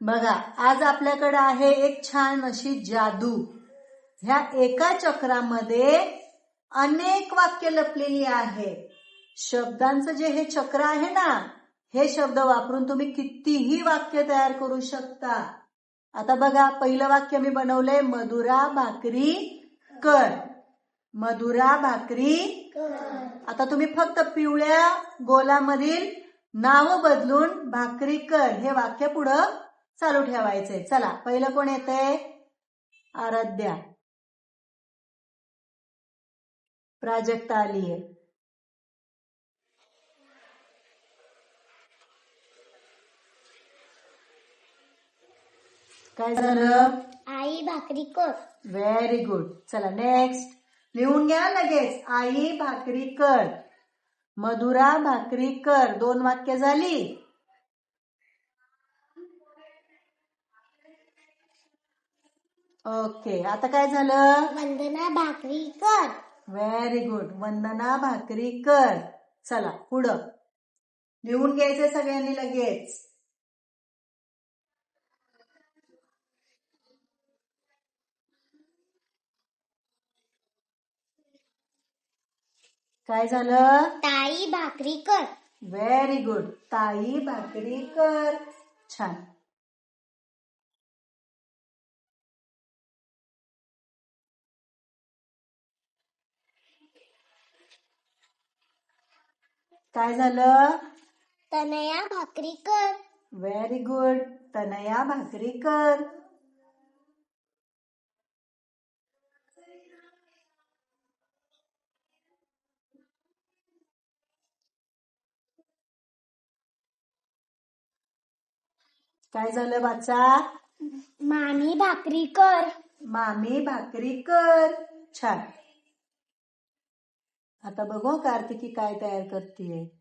बघा आज आपल्याकडे आहे एक छान अशी जादू. ह्या एका चक्रामध्ये अनेक वाक्य लपलेली आहे शब्दांचं जे हे चक्र आहे ना हे शब्द वापरून तुम्ही कितीही वाक्य तयार करू शकता. आता बघा पहिलं वाक्य मी बनवलंय मधुरा भाकरी कर. मधुरा भाकरी आता तुम्ही फक्त पिवळ्या गोलामधील नाव बदलून भाकरी कर हे वाक्य पुढं चालू ठेवायचंय चला पहिलं कोण येतंय? आराध्या. प्राजक्ता आलीये. काय झालं? आई भाकरी कर. व्हेरी गुड चला नेक्स्ट लिहून घ्या लगेच. आई भाकरी कर. मधुरा भाकरी कर. दोन वाक्य झाली. ओके आता काय झालं? वंदना भाकरी कर. व्हेरी गुड वंदना भाकरी कर. चला पुढं. लिहून घ्यायचं सगळ्यांनी लगेच. काय झालं? ताई भाकरी कर. व्हेरी गुड ताई भाकरी कर. छान. काय झालं? तनया भाकरी कर. व्हेरी गुड तनया भाकरी कर. काय झालं वाचा मामी भाकरी कर. मामी भाकरी कर. छान. आता बघू कार्तिकी काय तयार करतीये.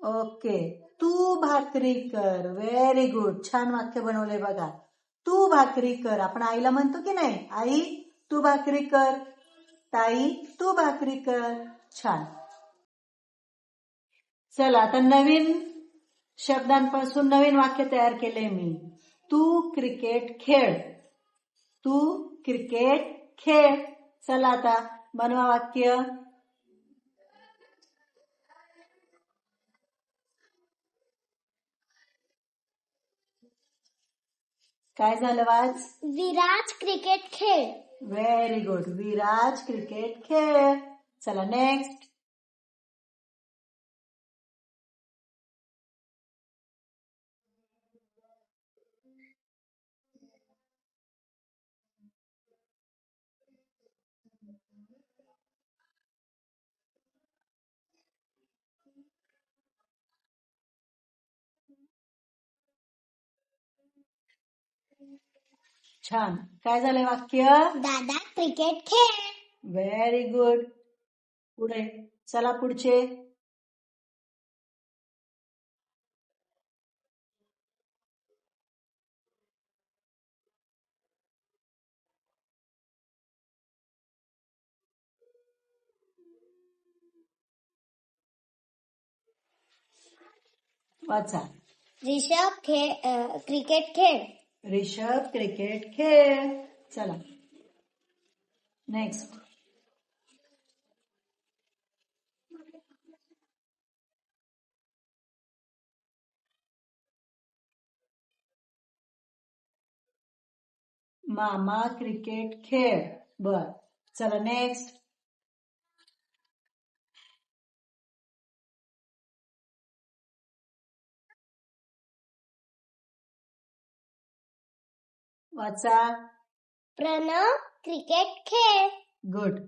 ओके. तू भाकरी कर. व्हेरी गुड छान वाक्य बनवलंय बघा. तू भाकरी कर. आपण आईला म्हणतो की नाही? आई तू भाकरी कर. ताई तू भाकरी कर. छान. चला आता नवीन शब्दांपासून नवीन वाक्य तयार केले मी. तू क्रिकेट खेळ. तू क्रिकेट खेळ. चला आता बनवा वाक्य. काय झालं वाच विराज क्रिकेट खेळ. व्हेरी गुड विराज क्रिकेट खेळ. चला नेक्स्ट छान. काय झालंय वाक्य? दादा क्रिकेट खेळ. व्हेरी गुड पुढे. चला पुढचे. वाचा. रिषभ खेळ क्रिकेट खेळ. रिषभ क्रिकेट खेळ. चला. नेक्स्ट मामा क्रिकेट खेळ. बर. चला नेक्स्ट वाचा. प्रणव क्रिकेट खेळ. गुड.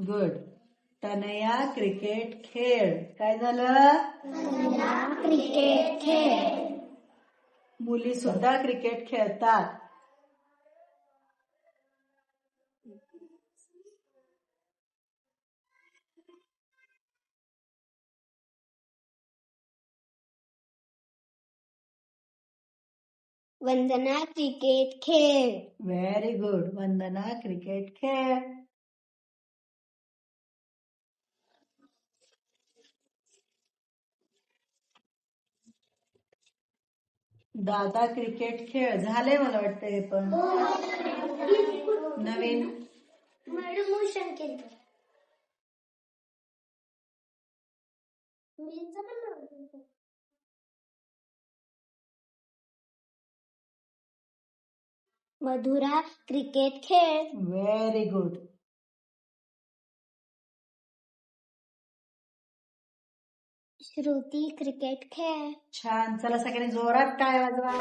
गुड. तनया क्रिकेट खेळ. काय झालं? क्रिकेट खेळ. मुली सुद्धा क्रिकेट खेळतात. वंदना क्रिकेट खेळ. व्हेरी गुड वंदना क्रिकेट खेळ. दादा क्रिकेट खेळ. झाले मला वाटतं हे पण. नवीन. मॅडम मोशन केलं. मधुरा क्रिकेट खेळ. व्हेरी गुड श्रुती क्रिकेट खेळ. छान. चला सगळ्यांनी जोरात टाळ्या वाजवा.